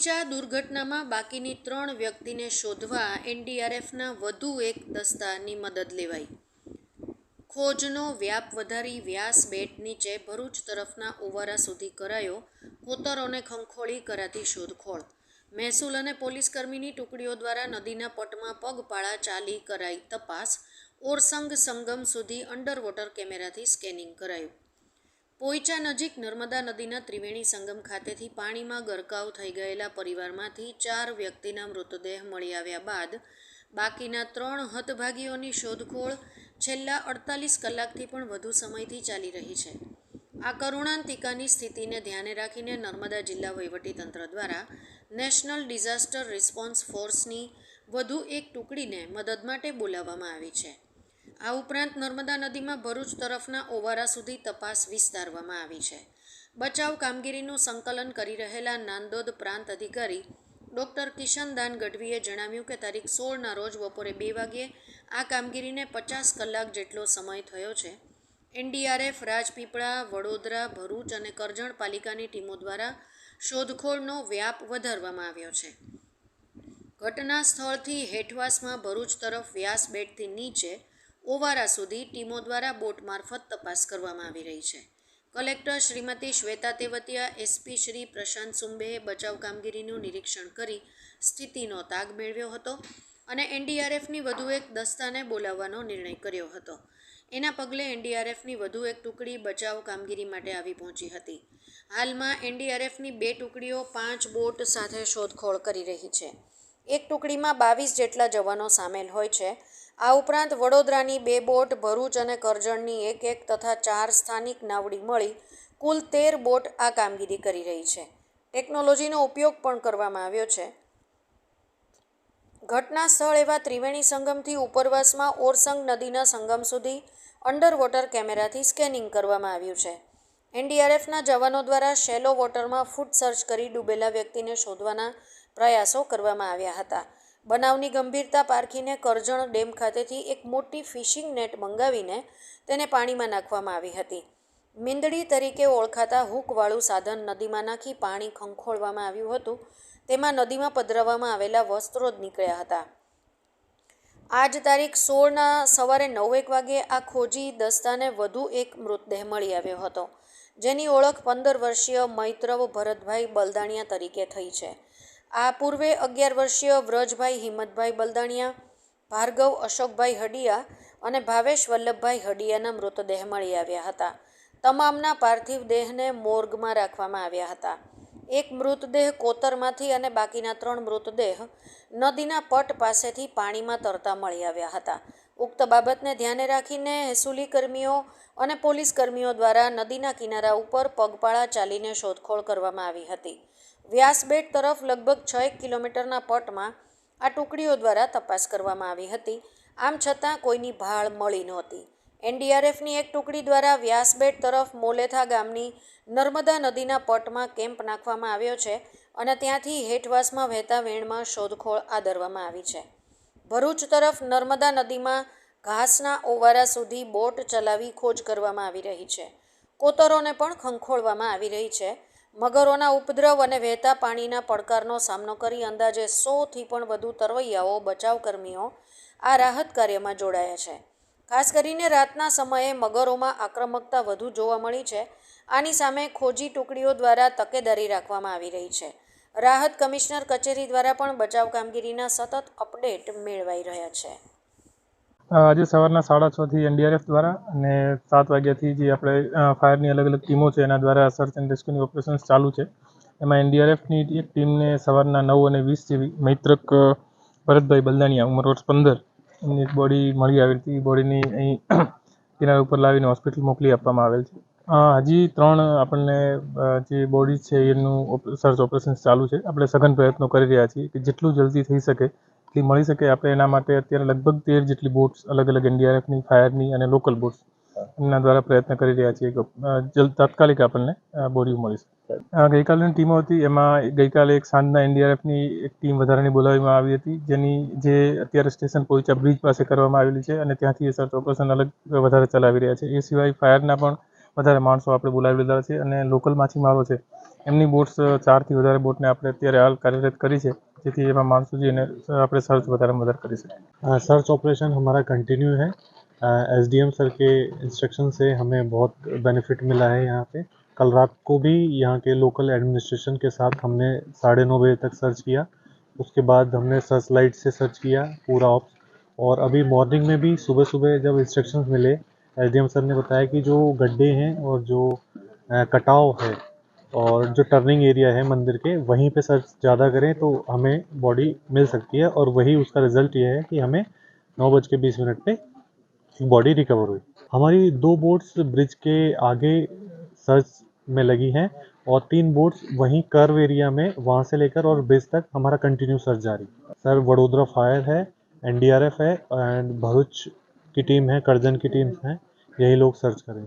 પોઈચા દુર્ઘટનામાં બાકીની ત્રણ વ્યક્તિને શોધવા એનડીઆરએફના વધુ એક દસ્તાની મદદ લેવાઈ. ખોજનો વ્યાપ વધારી વ્યાસ બેટ નીચે ભરૂચ તરફના ઓવારા સુધી કરાયો. કોતરોને ખંખોળી કરાતી શોધખોળ. મહેસૂલ અને પોલીસકર્મીની ટુકડીઓ દ્વારા નદીના પટમાં પગપાળા ચાલી કરાઈ તપાસ. ઓરસંગ સંગમ સુધી અંડરવોટર કેમેરાથી સ્કેનિંગ કરાયું. પોઈચા નજીક નર્મદા નદીના ત્રિવેણી સંગમ ખાતેથી પાણીમાં ગરકાવ થઈ ગયેલા પરિવારમાંથી ચાર વ્યક્તિના મૃતદેહ મળી આવ્યા બાદ બાકીના ત્રણ હતભાગીઓની શોધખોળ છેલ્લા અડતાલીસ કલાકથી પણ વધુ સમયથી ચાલી રહી છે. આ કરુણાંતિકાની સ્થિતિને ધ્યાને રાખીને નર્મદા જિલ્લા વહીવટીતંત્ર દ્વારા નેશનલ ડિઝાસ્ટર રિસ્પોન્સ ફોર્સની વધુ એક ટુકડીને મદદ માટે બોલાવવામાં આવી છે. આ ઉપરાંત નર્મદા નદીમાં ભરૂચ તરફના ઓવારા સુધી તપાસ વિસ્તારવામાં આવી છે. બચાવ કામગીરીનું સંકલન કરી રહેલા નાંદોદ પ્રાંત અધિકારી ડૉક્ટર કિશનદાન ગઢવીએ જણાવ્યું કે તારીખ સોળના રોજ બપોરે બે વાગ્યે આ કામગીરીને પચાસ કલાક જેટલો સમય થયો છે. એનડીઆરએફ, રાજપીપળા, વડોદરા, ભરૂચ અને કરજણ પાલિકાની ટીમો દ્વારા શોધખોળનો વ્યાપ વધારવામાં આવ્યો છે. ઘટના સ્થળથી હેઠવાસમાં ભરૂચ તરફ વ્યાસ બેટથી નીચે ઓવારા સુધી ટીમો દ્વારા બોટ મારફત તપાસ કરવામાં આવી રહી છે. કલેક્ટર શ્રીમતી શ્વેતા તેવતિયા, એસપી શ્રી પ્રશાંત સુંબેએ બચાવ કામગીરીનું નિરીક્ષણ કરી સ્થિતિનો તાગ મેળવ્યો હતો અને એનડીઆરએફની વધુ એક દસ્તાને બોલાવવાનો નિર્ણય કર્યો હતો. એના પગલે એનડીઆરએફની વધુ એક ટુકડી બચાવ કામગીરી માટે આવી પહોંચી હતી. હાલમાં એનડીઆરએફની બે ટુકડીઓ પાંચ બોટ સાથે શોધખોળ કરી રહી છે. એક ટુકડીમાં બાવીસ જેટલા જવાનો સામેલ હોય છે. આ ઉપરાંત વડોદરાની બે બોટ, ભરૂચ અને કરજણની એક એક તથા ચાર સ્થાનિક નાવડી મળી કુલ તેર બોટ આ કામગીરી કરી રહી છે. ટેકનોલોજીનો ઉપયોગ પણ કરવામાં આવ્યો છે. ઘટના સ્થળ એવા ત્રિવેણી સંગમથી ઉપરવાસમાં ઓરસંગ નદીના સંગમ સુધી અંડર વોટર કેમેરાથી સ્કેનિંગ કરવામાં આવ્યું છે. એનડીઆરએફના જવાનો દ્વારા શેલો વોટરમાં ફૂટ સર્ચ કરી ડૂબેલા વ્યક્તિને શોધવાના પ્રયાસો કરવામાં આવ્યા હતા. બનાવની ગંભીરતા પારખીને કરજણ ડેમ ખાતેથી એક મોટી ફિશિંગ નેટ મંગાવીને તેને પાણીમાં નાખવામાં આવી હતી. મીંદડી તરીકે ઓળખાતા હૂકવાળું સાધન નદીમાં નાખી પાણી ખંખોળવામાં આવ્યું હતું. તેમાં નદીમાં પધરાવવામાં આવેલા વસ્ત્રો જ નીકળ્યા હતા. આજ તારીખ સોળના સવારે નવેક વાગ્યે આ ખોજી દસ્તાને વધુ એક મૃતદેહ મળી આવ્યો હતો, જેની ઓળખ પંદર વર્ષીય મૈત્રવ ભરતભાઈ બલદાણિયા તરીકે થઈ છે. આ પૂર્વે અગિયાર વર્ષીય વ્રજભાઈ હિંમતભાઈ બલદાણિયા, ભાર્ગવ અશોકભાઈ હડિયા અને ભાવેશ વલ્લભભાઈ હડિયાના મૃતદેહ મળી આવ્યા હતા. તમામના પાર્થિવ દેહને મોર્ગમાં રાખવામાં આવ્યા હતા. એક મૃતદેહ કોતરમાંથી અને બાકીના ત્રણ મૃતદેહ નદીના પટ પાસેથી પાણીમાં તરતા મળી આવ્યા હતા. ઉક્ત બાબતને ધ્યાને રાખીને હેસુલી કર્મીઓ અને પોલીસ કર્મીઓ દ્વારા નદીના કિનારા ઉપર પગપાળા ચાલીને શોધખોળ કરવામાં આવી હતી. વ્યાસબેટ તરફ લગભગ છ એક કિલોમીટરના પટમાં આ ટુકડીઓ દ્વારા તપાસ કરવામાં આવી હતી. આમ છતાં કોઈની ભાળ મળી નહોતી. એનડીઆરએફની એક ટુકડી દ્વારા વ્યાસબેટ તરફ મોલેથા ગામની નર્મદા નદીના પટમાં કેમ્પ નાખવામાં આવ્યો છે અને ત્યાંથી હેઠવાસમાં વહેતા વેણમાં શોધખોળ આદરવામાં આવી છે. ભરૂચ તરફ નર્મદા નદીમાં ઘાસના ઓવારા સુધી બોટ ચલાવી ખોજ કરવામાં આવી રહી છે. કોતરોને પણ ખંખોળવામાં આવી રહી છે. મગરોના ઉપદ્રવ અને વહેતા પાણીના પડકારનો સામનો કરી અંદાજે સોથી પણ વધુ તરવૈયાઓ, બચાવકર્મીઓ આ રાહત કાર્યમાં જોડાયા છે. ખાસ કરીને રાતના સમયે મગરોમાં આક્રમકતા વધુ જોવા મળી છે. આની સામે ખોજી ટુકડીઓ દ્વારા તકેદારી રાખવામાં આવી રહી છે. રાહત કમિશનર કચેરી દ્વારા પણ બચાવ કામગીરીના સતત અપડેટ મેળવાઈ રહ્યા છે. આજે સવારના સાડા છથી એનડીઆરએફ દ્વારા અને સાત વાગ્યાથી જે આપણે ફાયરની અલગ અલગ ટીમો છે એના દ્વારા સર્ચ એન્ડ રેસ્ક્યુની ઓપરેશન્સ ચાલુ છે. એમાં એનડીઆરએફની એક ટીમને સવારના નવ અને વીસ જેવી મૈત્રક ભરતભાઈ બલદાણિયા, ઉંમર વર્ષ પંદર, એમની એક બોડી મળી આવેલી હતી. બોડીની અહીં કિનારા ઉપર લાવીને હોસ્પિટલ મોકલી આપવામાં આવેલ છે. હજી ત્રણ આપણને જે બોડી છે એનું સર્ચ ઓપરેશન્સ ચાલુ છે. આપણે સઘન પ્રયત્નો કરી રહ્યા છીએ કે જેટલું જલ્દી થઈ શકે એટલી મળી શકે આપણે એના માટે અત્યારે લગભગ તેર જેટલી બોટ્સ અલગ અલગ એનડીઆરએફની ફાયરની અને લોકલ બોટ્સ એમના દ્વારા પ્રયત્ન કરી રહ્યા છીએ તાત્કાલિક આપણને બોડી મળી શકે. ગઈકાલની ટીમો હતી, એમાં ગઈકાલે એક સાંજના એનડીઆરએફની એક ટીમ વધારાની બોલાવવામાં આવી હતી, જેની, જે અત્યારે સ્ટેશન પહોંચ્યા બ્રિજ પાસે કરવામાં આવેલી છે અને ત્યાંથી એ સર્ચ ઓપરેશન અલગ વધારે ચલાવી રહ્યા છે. એ સિવાય ફાયરના પણ વધારે માણસો આપણે બોલાવી લીધા છે અને લોકલ માછીમારો છે, એમની બોટ્સ ચારથી વધારે બોટને આપણે અત્યારે હાલ કાર્યરત કરી છે. જેથી એમાં માણસો જઈને આપણે સર્ચ વધારેમાં વધારે કરી શકીએ सर्च ऑपरेशन हमारा कंटिन्यू है एस डी एम सर के इंस्ट्रक्शन से हमें बहुत बेनिफिट मिला है यहाँ पे कल रात को भी यहाँ के लोकल एडमिनिस्ट्रेशन के साथ हमने साढ़े नौ बजे तक सर्च किया उसके बाद हमने सर्च लाइट से सर्च किया पूरा ऑफ और अभी मॉर्निंग में भी सुबह सुबह जब इंस्ट्रक्शंस मिले एस डी एम सर ने बताया कि जो गड्ढे हैं और जो अ, कटाव है और जो टर्निंग एरिया है मंदिर के, वहीं पे सर्च ज़्यादा करें तो हमें बॉडी मिल सकती है और वही उसका रिज़ल्ट ये है कि हमें नौ बज के बीस मिनट पे बॉडी रिकवर हुई। हमारी दो बोट्स ब्रिज के आगे सर्च में लगी हैं और तीन बोट्स वहीं कर्व एरिया में वहाँ से लेकर और ब्रिज तक हमारा कंटिन्यू सर्च जारी। सर, वडोदरा फायर है एनडीआरएफ है एंड भरूच की टीम है करजन की टीम है, यही लोग सर्च करें।